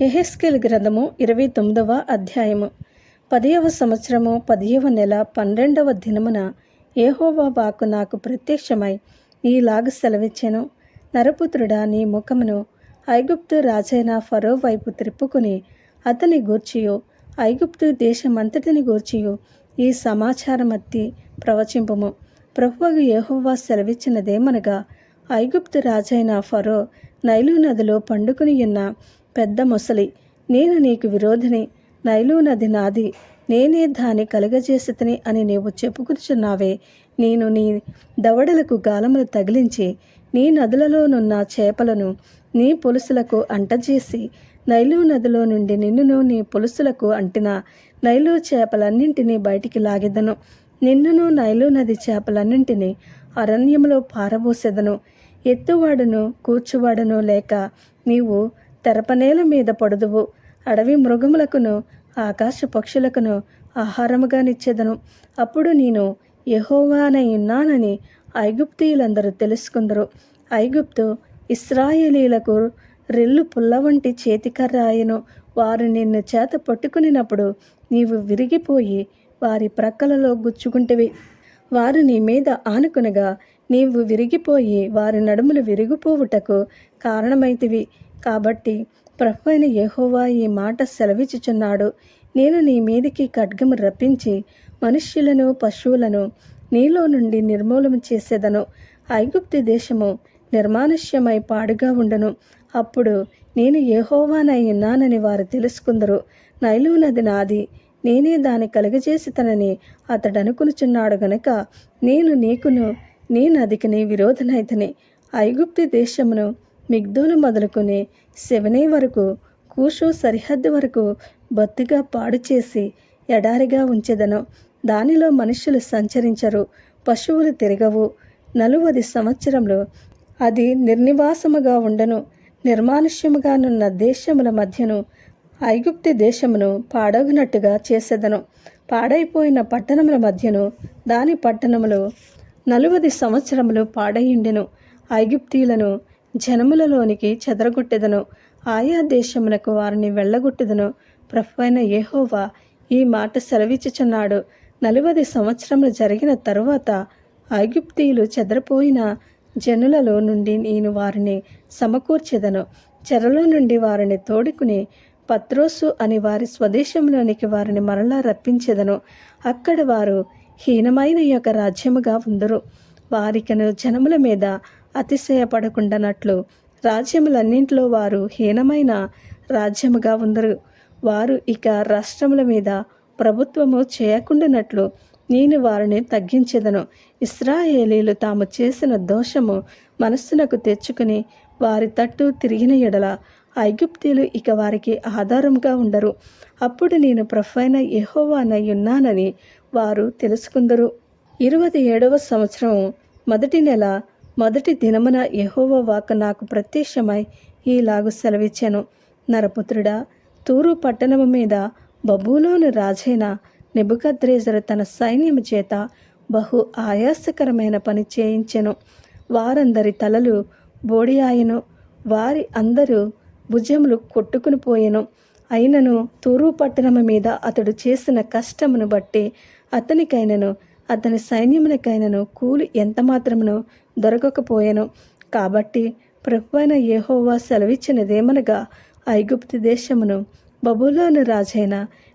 ఎహెస్కెల్ గ్రంథము ఇరవై తొమ్మిదవ అధ్యాయము. పదయవ సంవత్సరము పదియవ నెల పన్నెండవ దినమున ఏహోవా వాకు నాకు ప్రత్యక్షమై ఈలాగు సెలవిచ్చెను. నరపుత్రుడా నీ ముఖమును ఐగుప్తు రాజైన ఫరో వైపు త్రిప్పుకుని అతని గూర్చియు ఐగుప్తు దేశమంతటిని గూర్చియు ఈ సమాచారమత్తి ప్రవచింపము. ప్రభువగు ఏహోవా సెలవిచ్చినదేమనగా ఐగుప్తు రాజైన ఫరో నైలు నదిలో పండుకుని ఉన్న పెద్ద మొసలి. నేను నీకు విరోధిని. నైలు నది నాది. నేనే దాన్ని కలుగజేసితిని అని నీవు చెప్పుకుచున్నావే నేను నీ దవడలకు గాలములు తగిలించి నీ నదులలోనున్న చేపలను నీ పులుసులకు అంటజేసి నైలు నదిలో నుండి నిన్నును నీ పులుసులకు అంటిన నైలు చేపలన్నింటినీ బయటికి లాగెదను. నిన్నును నైలు నది చేపలన్నింటినీ అరణ్యంలో పారబోసెదను. ఎత్తువాడును కూర్చువాడును లేక నీవు తెరపనేల మీద పడుదువు. అడవి మృగములకును ఆకాశ పక్షులకును ఆహారముగా నిచ్చెదను. అప్పుడు నేను యహోవానై ఉన్నానని ఐగుప్తీయులందరూ తెలుసుకుందరు. ఐగుప్తు ఇస్రాయేలీలకు రెల్లు పుల్ల వంటి చేతికర్ర ఆయను. వారు నిన్ను చేత పట్టుకునినప్పుడు నీవు విరిగిపోయి వారి ప్రక్కలలో గుచ్చుకుంటివి. వారు నీ మీద ఆనుకునగా నీవు విరిగిపోయి వారి నడుములు విరిగిపోవుటకు కారణమైతివి. కాబట్టి ప్రభు అయిన యెహోవా ఈ మాట సెలవిచ్చుచున్నాడు. నేను నీ మీదికి ఖడ్గము రప్పించి మనుష్యులను పశువులను నీలో నుండి నిర్మూలన చేసేదను. ఐగుప్తి దేశము నిర్మానుష్యమై పాడుగా ఉండను. అప్పుడు నేను ఏహోవానై ఉన్నానని వారు తెలుసుకుందరు. నైలు నది నాది. నేనే దాన్ని కలుగజేసితనని అతడు అనుకునుచున్నాడు గనుక నేను నీకును నీ నదికిని విరోధనైతని. ఐగుప్తి దేశమును మిగ్దోలు మొదలుకొని శివనే వరకు కూషు సరిహద్దు వరకు బొత్తిగా పాడు చేసి ఎడారిగా ఉంచెదను. దానిలో మనుషులు సంచరించరు పశువులు తిరగవు. నలువది సంవత్సరంలో అది నిర్నివాసముగా ఉండను. నిర్మానుష్యముగానున్న దేశముల మధ్యను ఐగుప్తి దేశమును పాడగునట్టుగా చేసేదను. పాడైపోయిన పట్టణముల మధ్యను దాని పట్టణములు నలువది సంవత్సరములు పాడయిండెను. ఐగుప్తీలను జనములలోనికి చెదరగొట్టెదను. ఆయా దేశమునకు వారిని వెళ్ళగొట్టెదను. ప్రఫైన యెహోవా ఈ మాట సెలవిచ్చుచున్నాడు. నలువది సంవత్సరములు జరిగిన తరువాత ఐగుప్తీయులు చెదరపోయిన జనులలో నుండి నేను వారిని సమకూర్చెదను. చెరలో నుండి వారిని తోడుకుని పత్రోసు అని వారి స్వదేశంలోనికి వారిని మరలా రప్పించెదను. అక్కడ వారు హీనమైన యొక్క రాజ్యముగా ఉందరు. వారికను జనముల మీద అతిశయపడకుండానట్లు రాజ్యములన్నింటిలో వారు హీనమైన రాజ్యముగా ఉందరు. వారు ఇక రాష్ట్రముల మీద ప్రభుత్వము చేయకుండానట్లు నేను వారిని తగ్గించెదను. ఇస్రాయేలీలు తాము చేసిన దోషము మనస్సునకు తెచ్చుకుని వారి తట్టు తిరిగిన ఎడల ఐగుప్తీలు ఇక వారికి ఆధారముగా ఉండరు. అప్పుడు నేను ప్రొఫైన యెహోవానై ఉన్నానని వారు తెలుసుకుందరు. ఇరవై ఏడవ సంవత్సరం మొదటి నెల మొదటి దినమున యహోవ వాక్ నాకు ప్రత్యక్షమై ఈలాగు సెలవిచ్చాను. నరపుత్రుడా తూరు పట్టణము మీద బబులోను రాజైన నెబుకద్రేజరు తన సైన్యము చేత బహు ఆయాసకరమైన పని చేయించెను. వారందరి తలలు బోడియాయను. వారి అందరూ భుజములు కొట్టుకుని పోయెను. అయినను తూరు పట్టణము మీద అతడు చేసిన కష్టమును బట్టి అతనికైనను అతని సైన్యమునకైనను కూలి ఎంత మాత్రమును దొరకకపోయాను. కాబట్టి ప్రభువైన ఏహోవా సెలవిచ్చినదేమనగా ఐగుప్తు దేశమును బబులోను రాజైన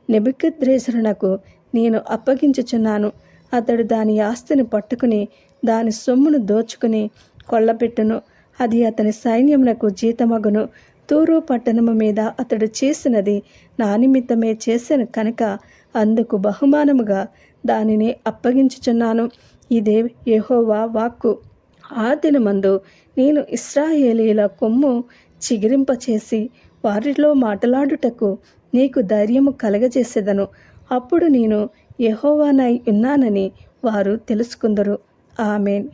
నెబుకద్రేసరునకు నేను అప్పగించుచున్నాను. అతడు దాని ఆస్తిని పట్టుకుని దాని సొమ్మును దోచుకుని కొల్లపెట్టును అది అతని సైన్యమునకు జీతమగును. తూరు పట్టణము మీద అతడు చేసినది నా నిమిత్తమే చేసిన కనుక అందుకు బహుమానముగా దానిని అప్పగించుచున్నాను. ఇదే యహోవా వాక్కు. ఆ దినమందు నేను ఇస్రాయేలీల కొమ్ము చిగిరింపచేసి వారిలో మాటలాడుటకు నీకు ధైర్యము కలగజేసేదను. అప్పుడు నేను యహోవానై ఉన్నానని వారు తెలుసుకుందరు. ఆమెన్.